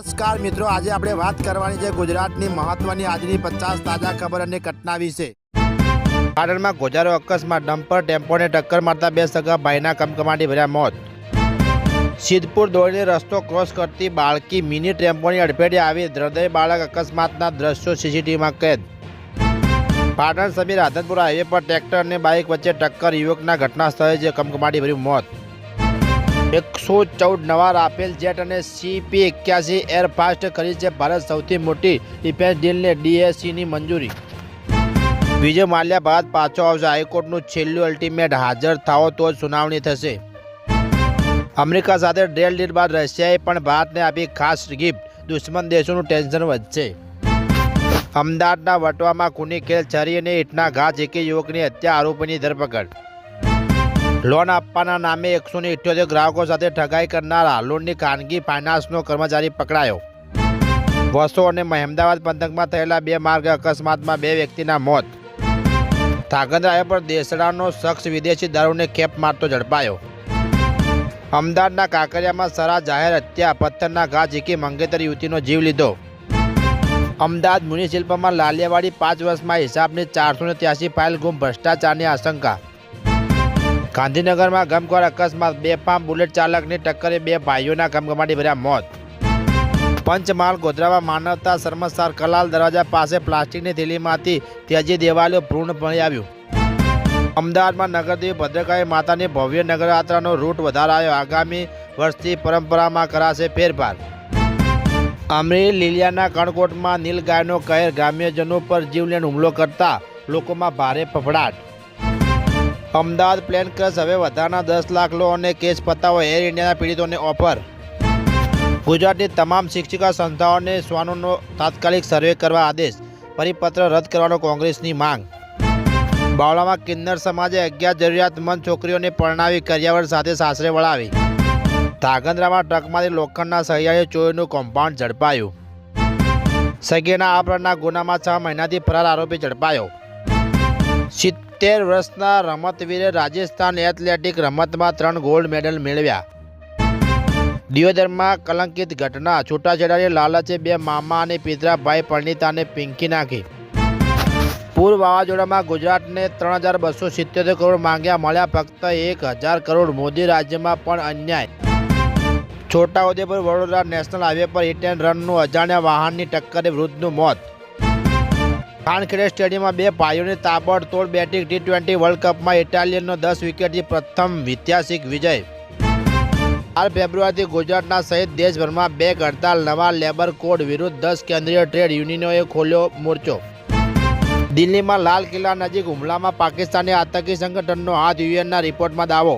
નમસ્કાર મિત્રો, આજે આપણે વાત કરવાની છે ગુજરાતની મહત્વની આજની પચાસ તાજા ખબર અને ઘટના વિશે. પાટણમાં ગોજારો અકસ્માત, ડમ્પર ટેમ્પોને ટક્કર મારતા બે સગા ભાઈના કમકમાટી ભર્યા મોત. સિદ્ધપુર દોડીને રસ્તો ક્રોસ કરતી બાળકી મિની ટેમ્પોની અડફેટે આવી હૃદય બાળક અકસ્માતના દ્રશ્યો સીસીટીવીમાં કેદ. પાટણ સમીર રાધનપુરા હાઈવે પર ટ્રેક્ટર અને બાઇક વચ્ચે ટક્કર યુવકના ઘટના સ્થળે જે કમકમાટી ભર્યું મોત. એકસો ચૌદ નવા રાફેલ જેટ અને સીપી એક્યાસી એરફાસ્ટ કરી છે ભારત સૌથી મોટી ડિફેન્સ ડીલને ડીએસસીની મંજૂરી. વિજય માલ્યા બાદ પાછો આવશે હાઈકોર્ટનું છેલ્લું અલ્ટિમેટ. હાજર થાઓ તો જ સુનાવણી થશે. અમેરિકા સાથે ડ્રેલ ડીલ બાદ રશિયાએ પણ ભારતને આપી ખાસ ગિફ્ટ. દુશ્મન દેશોનું ટેન્શન વધશે. અમદાવાદના વટવામાં ખૂની ખેલ છરી અને ઈટના ઘા ઝીકી યુવકની હત્યા આરોપીની ધરપકડ. લોન આપવાના નામે એકસો ને ઇઠ્યોતેર ગ્રાહકો સાથે ઠગાઈ કરનારા લોનની ખાનગી ફાઇનાન્સનો કર્મચારી પકડાયો. વસો અને મહેમદાવાદ પંથકમાં થયેલા બે માર્ગ અકસ્માતમાં બે વ્યક્તિના મોત. થાગંદરા પર દેસડાનો શખ્સ વિદેશી દારૂને ખેપ મારતો ઝડપાયો. અમદાવાદના કાંકરિયામાં સરા જાહેર હત્યા, પથ્થરના ઘા ઝીકી મંગેતર યુવતીનો જીવ લીધો. અમદાવાદ મ્યુનિસિપલમાં લાલિયાવાડી પાંચ વર્ષમાં હિસાબની ચારસો ને ત્યાસી ફાઇલ ગુમ ભ્રષ્ટાચારની આશંકા. ગાંધીનગરમાં ગમખ્વાર અકસ્માત. બેફામ બુલેટ ચાલકની ટક્કરે બે ભાઈઓના ગમગમાટી ભર્યા મોત. પંચમહાલ ગોધરામાં માનવતા શર્મસાર કલાલ દરવાજા પાસે પ્લાસ્ટિકની થેલીમાંથી ત્યજી દેવાલયો ભ્રૂણ ભણી આવ્યું. અમદાવાદમાં નગરદેવી ભદ્રકાળી માતાની ભવ્ય નગરયાત્રાનો રૂટ વધારાયો. આગામી વર્ષથી પરંપરામાં કરાશે ફેરફાર. અમરેલી લીલિયાના કણકોટમાં નીલગાયનો કહેર. ગ્રામ્યજનો પર જીવલેણ હુમલો કરતા લોકોમાં ભારે ફફડાટ. અમદાવાદ પ્લેન ક્રશ હવે વધારાના દસ લાખ લો અને કેસ પતાવો એર ઇન્ડિયાના પીડિતોને ઓફર. ગુજરાતની તમામ શિક્ષિકા સંસ્થાઓને શ્વાનોનો તાત્કાલિક સર્વે કરવા આદેશ. પરિપત્ર રદ કરવાનો કોંગ્રેસની માંગ. બાવળામાં કિન્નર સમાજે અગિયાર જરૂરિયાતમંદ છોકરીઓને પરણાવી કર્યાવર સાથે સાસરે વળાવી. ધાગંદ્રામાં ટ્રકમાંથી લોખંડના સહિયાળી ચોરીનું કમ્પાઉન્ડ ઝડપાયું. સગીરના પ્રકારના ગુનામાં છ મહિનાથી ફરાર આરોપી ઝડપાયો. સિત્તેર વર્ષના રમતવીરે રાજસ્થાન એથ્લેટિક રમતમાં ત્રણ ગોલ્ડ મેડલ મેળવ્યા. દિયોદરમાં કલંકિત ઘટના. છૂટાછેડાની લાલચે બે મામા અને પિતરાભાઈ પરણિતાને પિંકી નાખી. પૂર વાવાઝોડામાં ગુજરાતને ત્રણ હજાર બસો સિત્તોતેર કરોડ માંગ્યા મળ્યા, ફક્ત એક હજાર કરોડ. મોદી રાજ્યમાં પણ અન્યાય. છોટાઉદેપુર વડોદરા નેશનલ હાઈવે પર હિટ એન્ડ રનનું અજાણ્યા વાહનની ટક્કરે વૃદ્ધનું મોત. ખાનખેડે સ્ટેડિયમમાં બે ભાઈઓની તાબડતોડ બેટિંગ ટી ટ્વેન્ટી વર્લ્ડ કપમાં ઇટાલિયનનો દસ વિકેટથી પ્રથમ ઐતિહાસિક વિજય. ચાર ફેબ્રુઆરીથી ગુજરાતના સહિત દેશભરમાં બે હડતાલ નવા લેબર કોડ વિરુદ્ધ દસ કેન્દ્રીય ટ્રેડ યુનિયનોએ ખોલ્યો મોરચો. દિલ્હીમાં લાલ કિલ્લા નજીક હુમલામાં પાકિસ્તાની આતંકી સંગઠનનો હાથ યુએનના રિપોર્ટમાં દાવો.